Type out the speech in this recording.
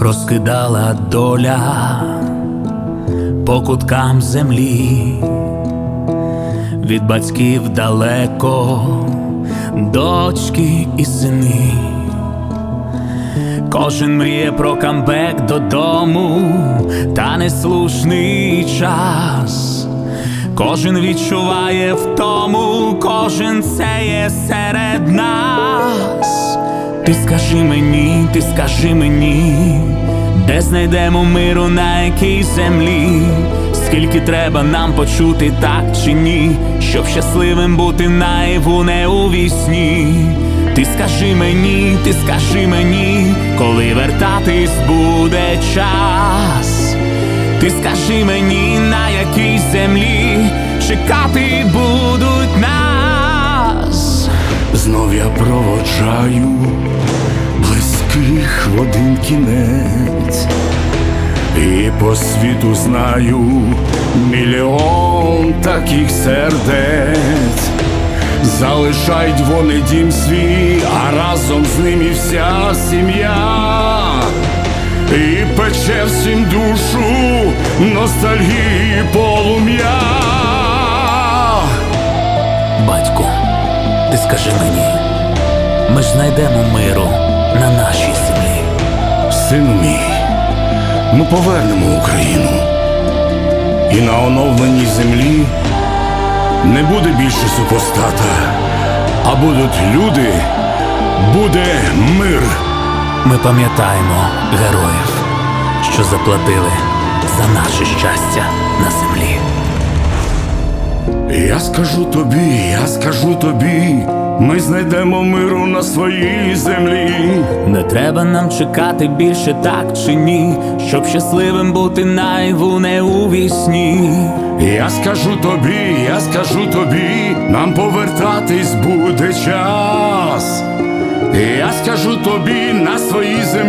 розкидала доля по куткам землі, від батьків далеко, дочки і сини. Кожен мріє про камбек додому, та неслушний час. Кожен відчуває втому, кожен це є серед нас. Ти скажи мені, ти скажи мені, де знайдемо миру на якій землі, скільки треба нам почути так чи ні, щоб щасливим бути наяву не у вісні. Ти скажи мені, ти скажи мені, коли вертатись буде час. Ти скажи мені, на якій землі чекати будуть нас. Знов я проводжаю близьких в один кінець, і по світу знаю мільйон таких сердець. Залишають вони дім свій, а разом з ними вся сім'я. І пече всім душу ностальгії полум'я. Батьку, ти скажи мені, ми ж знайдемо миру на нашій землі. Сину мій, ми повернемо Україну. І на оновленій землі не буде більше супостата, а будуть люди, буде мир. Ми пам'ятаємо героїв, що заплатили за наше щастя на землі. Я скажу тобі, я скажу тобі, ми знайдемо миру на своїй землі. Не треба нам чекати більше так чи ні, щоб щасливим бути наяву не у вісні. Я скажу тобі, я скажу тобі, нам повертатись буде час. Я скажу тобі на своїй землі